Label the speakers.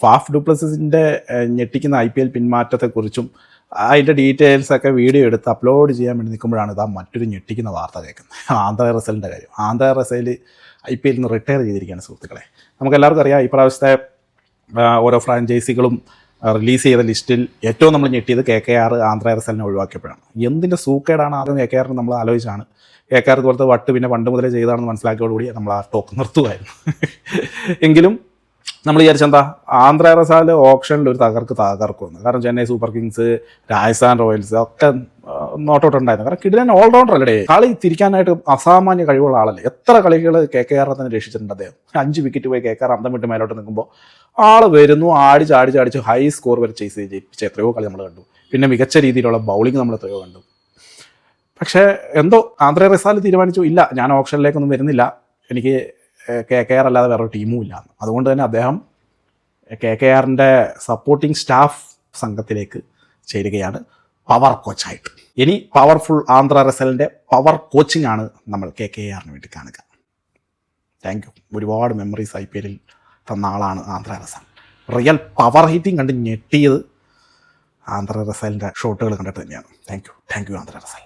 Speaker 1: Faf ഡുപ്ലസിന്റെ ഞെട്ടിക്കുന്ന I P L പിന്മാറ്റത്തെക്കുറിച്ചും അതിന്റെ details ഒക്കെ വീഡിയോ എടുത്ത് അപ്ലോഡ് ചെയ്യാൻ വേണ്ടി നിൽക്കുമ്പോഴാണ് ഇതാ മറ്റൊരു ഞെട്ടിക്കുന്ന വാർത്ത കേൾക്കുന്നത്. ആന്ധ്ര റസലിന്റെ കാര്യം. ആന്ധ്ര റസേൽ ഐ പി എല്ലിൽ നിന്ന് റിട്ടയർ ചെയ്തിരിക്കുകയാണ് സുഹൃത്തുക്കളെ. നമുക്കെല്ലാവർക്കും അറിയാം ഈ പ്രാവശ്യത്തെ ഓരോ ഫ്രാഞ്ചൈസികളും റിലീസ് ചെയ്ത ലിസ്റ്റിൽ ഏറ്റവും നമ്മൾ ഞെട്ടിയത് കെ കെ ആർ ആന്ധ്ര റസലിനെ ഒഴിവാക്കിയപ്പോഴാണ്. എന്തിന്റെ സൂക്കേടാണ് ആദ്യം കെ കെ ആറിന് നമ്മൾ ആലോചിച്ചാണ്. കെ കെ ആർ ഇതുപോലത്തെ വട്ട് പിന്നെ പണ്ട് മുതലേ ചെയ്താണെന്ന് മനസ്സിലാക്കിയോടുകൂടി നമ്മൾ ആ ടോക്ക് നിർത്തുമായിരുന്നു എങ്കിലും നമ്മൾ വിചാരിച്ചെന്താ ആന്ധ്ര റസാൽ ഓപ്ഷനിൽ ഒരു തകർക്ക് തകർക്കുമെന്ന് കാരണം Chennai super kings Rajasthan royals ഒക്കെ നോട്ടോട്ടുണ്ടായിരുന്നു കാരണം കിടിലൻ ഓൾറൗണ്ടർ അല്ലേ കളി തിരിക്കാനായിട്ട് അസാമാന്യ കഴിവുള്ള ആളല്ലേ? എത്ര കളികൾ കെ കെ ആർ തന്നെ രക്ഷിച്ചിട്ടുണ്ട് അദ്ദേഹം? അഞ്ച് വിക്കറ്റ് പോയി കെ കെ ആർ അന്തം വിട്ട് മേലോട്ട് നിൽക്കുമ്പോൾ ആൾ വരുന്നു ആടിച്ച് ആടിച്ച് ചാടിച്ച് ഹൈ സ്കോർ വരെ ചെയ്സ് ജയിപ്പിച്ച എത്രയോ കളി നമ്മൾ കണ്ടു. പിന്നെ മികച്ച രീതിയിലുള്ള ബൗളിംഗ് നമ്മൾ എത്രയോ കണ്ടു. പക്ഷേ എന്തോ ആന്ധ്ര റസാൽ തീരുമാനിച്ചു ഇല്ല ഞാൻ ഓപ്ഷനിലേക്കൊന്നും വരുന്നില്ല. എനിക്ക് കെ കെ ആർ അല്ലാതെ വേറൊരു ടീമും ഇല്ല. അതുകൊണ്ട് തന്നെ അദ്ദേഹം കെ കെ ആറിന്റെ സപ്പോർട്ടിംഗ് സ്റ്റാഫ് സംഘത്തിലേക്ക് ചേരുകയാണ് പവർ കോച്ചായിട്ട് ഇനി പവർഫുൾ ആന്ധ്ര റസലിന്റെ പവർ കോച്ചിങ് ആണ് നമ്മൾ കെ കെ ആറിന് വേണ്ടി കാണുക. താങ്ക് യു ഒരുപാട് മെമ്മറീസ് ഐ പി എല്ലിൽ തന്ന ആളാണ് Andre Russell. Real power hitting കണ്ട് ഞെട്ടിയത് ആന്ധ്ര റസലിന്റെ ഷോട്ടുകൾ കണ്ടിട്ട് തന്നെയാണ്. Thank you thank you Andre Russell.